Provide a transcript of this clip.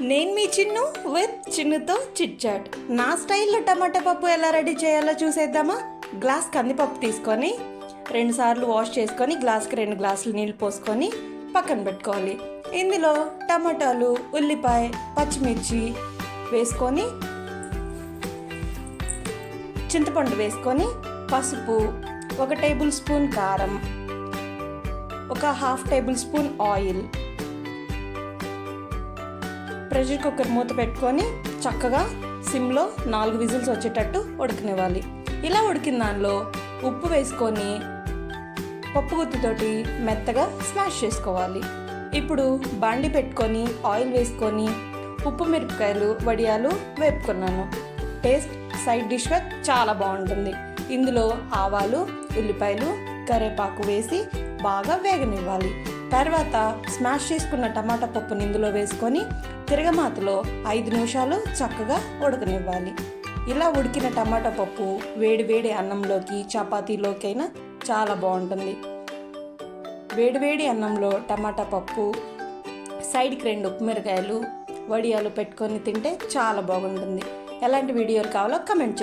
నేను మీ చిన్ను విత్ చిన్నుతో చిట్ చాట్. నా స్టైల్లో టమాటా పప్పు ఎలా రెడీ చేయాలో చూసేద్దామా? గ్లాస్ కందిపప్పు తీసుకొని రెండు సార్లు వాష్ చేసుకొని గ్లాస్కి రెండు గ్లాసులు నీళ్ళు పోసుకొని పక్కన పెట్టుకోవాలి. ఇందులో టమాటాలు ఉల్లిపాయ పచ్చిమిర్చి వేసుకొని చింతపండు వేసుకొని పసుపు ఒక టేబుల్ స్పూన్ కారం ఒక half tablespoon oil pressure cooker మూత పెట్టుకొని చక్కగా సిమ్లో నాలుగు విజిల్స్ వచ్చేటట్టు ఉడకనివ్వాలి. ఇలా ఉడికిన దానిలో ఉప్పు వేసుకొని పప్పు గుత్తితోటి మెత్తగా స్మాష్ చేసుకోవాలి. ఇప్పుడు బండి పెట్టుకొని ఆయిల్ వేసుకొని ఉప్పు మిరపకాయలు వడియాలు వేపుకున్నాను. టేస్ట్ సైడ్ డిష్గా చాలా బాగుంటుంది. ఇందులో ఆవాలు ఉల్లిపాయలు కరివేపాకు వేసి బాగా వేగనివ్వాలి. తర్వాత స్మాష్ చేసుకున్న టమాటా పప్పుని ఇందులో వేసుకొని తిరగమాతలో ఐదు నిమిషాలు చక్కగా ఉడకనివ్వాలి. ఇలా ఉడికిన టమాటా పప్పు వేడి వేడి అన్నంలోకి చపాతీలోకైనా చాలా బాగుంటుంది. వేడివేడి అన్నంలో టమాటా పప్పు సైడ్కి రెండు ఉప్పుమిరకాయలు వడియాలు పెట్టుకొని తింటే చాలా బాగుంటుంది. ఎలాంటి వీడియోలు కావాలో కమెంట్